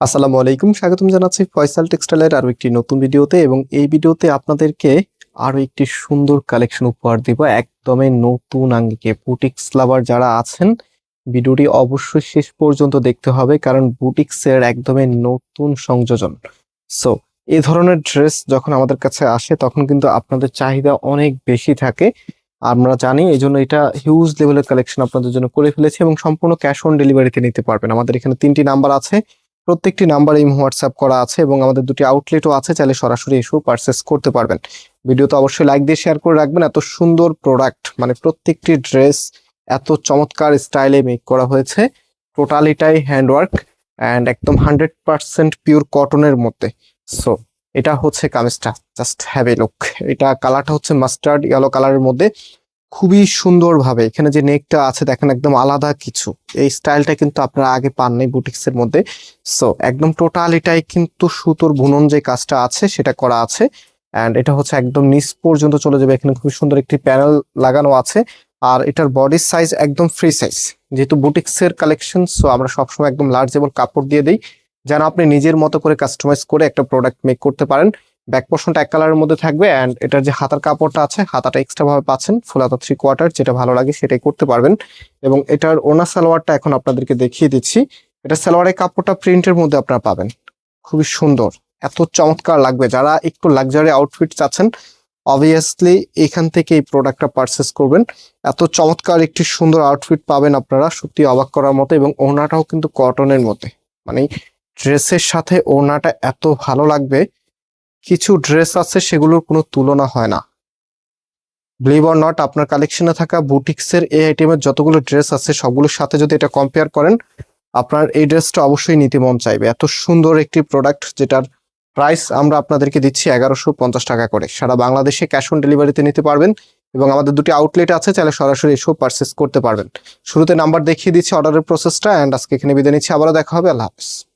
আসসালামু আলাইকুম, স্বাগতম জানাচ্ছি ফয়সাল টেক্সটাইলের আরও একটি নতুন ভিডিওতে এবং এই ভিডিওতে আপনাদেরকে আরও একটি সুন্দর কালেকশন উপহার দিব একদমই নতুন আঙ্গিকে। বুটিক্স লাভার যারা আছেন, ভিডিওটি অবশ্যই শেষ পর্যন্ত দেখতে হবে কারণ বুটিক্স এর একদমই নতুন সংযোজন। সো এই ধরনের ড্রেস যখন আমাদের কাছে আসে তখন কিন্তু আপনাদের চাহিদা অনেক বেশি থাকে। আমরা জানি এই জন্য এটা হিউজ লেভেলের কালেকশন আপনাদের জন্য করে ফেলেছি এবং সম্পূর্ণ ক্যাশ অন ডেলিভারিতে নিতে পারবেন। আমাদের এখানে তিনটি নাম্বার আছে। প্রত্যেকটি নাম্বারে ইমো হোয়াটসঅ্যাপ করা আছে এবং আমাদের দুটি আউটলেটও আছে, চাইলে সরাসরি এসেও পারচেস করতে পারবেন। ভিডিওতে অবশ্যই লাইক দিয়ে শেয়ার করে রাখবেন। এত সুন্দর প্রোডাক্ট মানে প্রত্যেকটি ড্রেস এত চমৎকার স্টাইলে মেক করা হয়েছে। টোটালিটাই হ্যান্ডওয়ার্ক অ্যান্ড একদম হান্ড্রেড পার্সেন্ট পিওর কটনের মধ্যে। সো এটা হচ্ছে কামিজটা। জাস্ট হ্যাভ এ লুক এটা কালারটা হচ্ছে মাস্টার্ড ইয়েলো কালারের মধ্যে। খুবই সুন্দরভাবে, এখানে যে নেকটা আছে দেখেন একদম আলাদা কিছু। এই স্টাইলটা কিন্তু আপনারা আগে পান নাই বুটিক্সের মধ্যে। সো একদম টোটাল এটাই কিন্তু সুতোর বুনন যে কাজটা আছে, সেটা করা আছে। অ্যান্ড এটা হচ্ছে একদম নিচ পর্যন্ত চলে যাবে। এখানে খুব সুন্দর একটি প্যানেল লাগানো আছে। আর এটার বডির সাইজ একদম ফ্রি সাইজ যেহেতু বুটিক্সের কালেকশন সো আমরা সবসময় একদম লার্জেবল কাপড় দিয়ে দিই। যেন আপনি নিজের মতো করে কাস্টমাইজ করে একটা প্রোডাক্ট মেক করতে পারেন। ব্যাক পোর্শনটা এক কালারের মধ্যে থাকবে অ্যান্ড এটার যে হাতার কাপড়টা আছে, হাতাটা এক্সট্রা ভাবে পাচ্ছেন ফুল হাতা থ্রি কোয়ার্টার যেটা ভালো লাগে সেটাই করতে পারবেন। এবং এটার ওনা সালোয়ারটা এখন আপনাদেরকে দেখিয়ে দিচ্ছি। এটা সালোয়ারের কাপড়টা প্রিন্টের মধ্যে আপনারা পাবেন। খুবই সুন্দর, এত চমৎকার লাগবে। যারা একটু লাক্সারি আউটফিট চাচ্ছেন অবভিয়াসলি এখান থেকে এই প্রোডাক্টটা পারচেস করবেন। এত চমৎকার একটি সুন্দর আউটফিট পাবেন আপনারা সত্যি অবাক করার মতো এবং ওনাটাও কিন্তু কটনের মধ্যে। মানে ড্রেসের সাথে ওনাটা এত ভালো লাগবে। কিছু ড্রেস আছে সেগুলোর কোনো তুলনা হয় না। বিলিভ অর নট আপনার কালেকশনে থাকা বুটিক্সের এই আইটেমের যতগুলো ড্রেস আছে, সবগুলোর সাথে যদি এটা কম্পেয়ার করেন, আপনার এই ড্রেসটা অবশ্যই নিতে মন চাইবে। এত সুন্দর একটি প্রোডাক্ট যেটার প্রাইস আমরা আপনাদেরকে দিচ্ছি এগারোশো পঞ্চাশ টাকা করে। সারা বাংলাদেশে ক্যাশ অন ডেলিভারিতে নিতে পারবেন এবং আমাদের দুটি আউটলেট আছে, চাইলে সরাসরি এসেও পারচেস করতে পারবেন। শুরুতে নাম্বার দেখিয়ে দিচ্ছি অর্ডারের প্রসেসটা অ্যান্ড আজকে এখানে বিদায় নিচ্ছি। আবারও দেখা হবে, আল্লাহ হাফিজ।